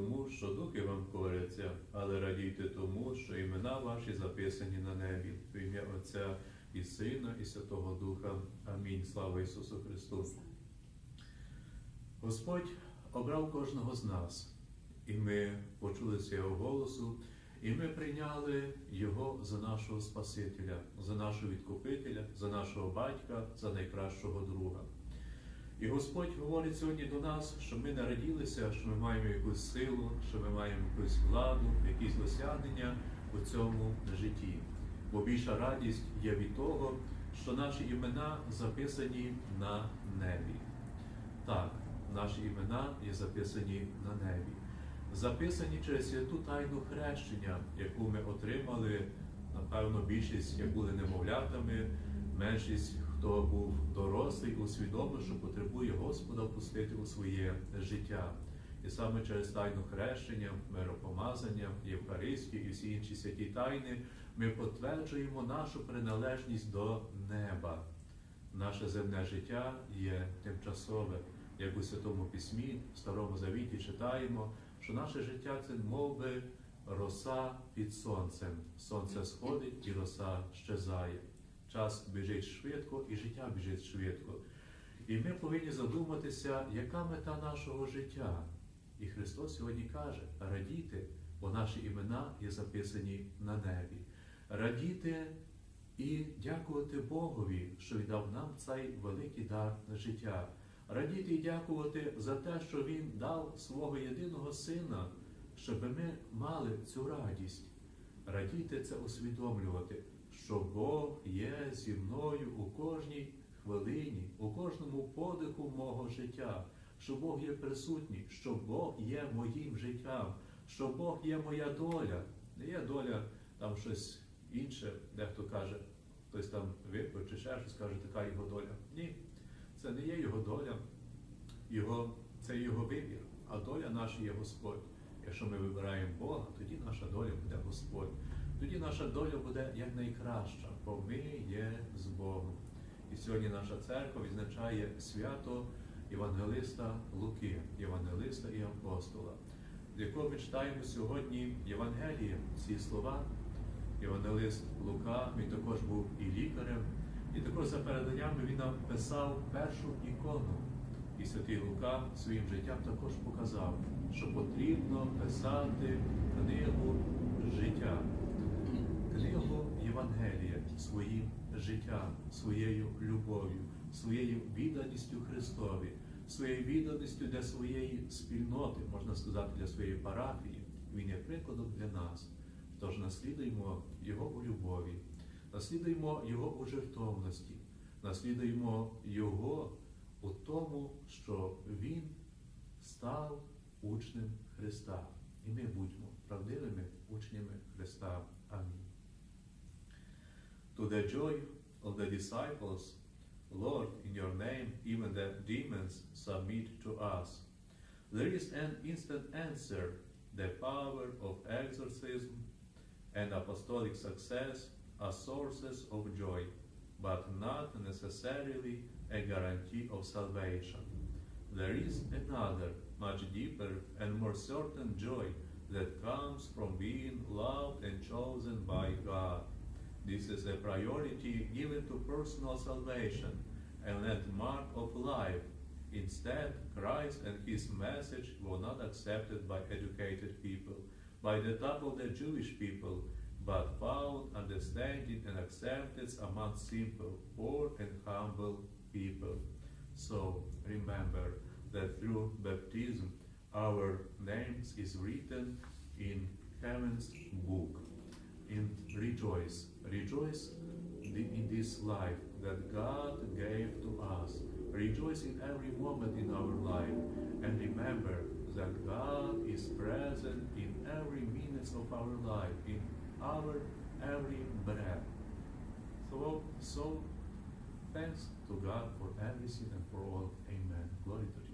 тому, що духи вам коряться, але радійте тому, що імена ваші записані на небі. В ім'я Отця і Сина, і Святого Духа. Амінь. Слава Ісусу Христу. Господь обрав кожного з нас, і ми почули з Його голосу, і ми прийняли Його за нашого Спасителя, за нашого відкупителя, за нашого батька, за найкращого друга. І Господь говорить сьогодні до нас, що ми не раділися, що ми маємо якусь силу, що ми маємо якусь владу, якісь досягнення у цьому житті. Бо більша радість є від того, що наші імена записані на небі. Так, наші імена є записані на небі. Записані через святу тайну хрещення, яку ми отримали, напевно, більшість, як були немовлятами, меншість, хто був дорослий, усвідомив, що потребує Господа впустити у своє життя. І саме через тайну хрещення, миропомазання, Євхаристію і всі інші святі тайни ми підтверджуємо нашу приналежність до неба. Наше земне життя є тимчасове. Як у Святому Письмі, в Старому Завіті читаємо, що наше життя це мов би роса під сонцем. Сонце сходить і роса щезає. Час біжить швидко і життя біжить швидко. І ми повинні задуматися, яка мета нашого життя. І Христос сьогодні каже: радійте, бо наші імена є записані на небі. Радіти і дякувати Богові, що Він дав нам цей великий дар на життя. Радіти і дякувати за те, що Він дав свого єдиного сина, щоб ми мали цю радість. Радіти це усвідомлювати, що Бог є зі мною у кожній хвилині, у кожному подиху мого життя, що Бог є присутній, що Бог є моїм життям, що Бог є моя доля. Не є доля там щось інше, дехто каже, хтось там випив чи ще щось каже, така його доля. Ні, це не є його доля, його, це його вибір, а доля наша є Господь. Якщо ми вибираємо Бога, тоді наша доля буде Господь. Тоді наша доля буде як найкраща, бо ми є з Богом. І сьогодні наша церква відзначає свято Євангелиста Луки, Євангелиста і апостола, з якого ми читаємо сьогодні Євангеліє, ці слова. Євангелист Лука, він також був і лікарем, і також за переданнями він нам писав першу ікону. І святий Лука своїм життям також показав, що потрібно писати книгу життя, Євангелія своїм життям, своєю любов'ю, своєю відданістю Христові, своєю відданістю для своєї спільноти, можна сказати, для своєї парафії. Він є прикладом для нас. Тож наслідуємо Його у любові, наслідуємо Його у жертовності, наслідуємо Його у тому, що Він став учнем Христа. І ми будьмо правдивими учнями Христа. Амінь. To the joy of the disciples, Lord, in your name, even the demons submit to us. There is an instant answer, the power of exorcism and apostolic success are sources of joy, but not necessarily a guarantee of salvation. There is another, much deeper and more certain joy that comes from being loved and chosen by God. This is a priority given to personal salvation, a landmark of life. Instead, Christ and his message were not accepted by educated people, by the top of the Jewish people, but found understanding and acceptance among simple, poor, and humble people. So remember that through baptism, our names is written in heaven's book. And rejoice, rejoice in this life that God gave to us. Rejoice in every moment in our life, and remember that God is present in every minute of our life, in our every breath. So, so thanks to God for everything and for all. Amen. Glory to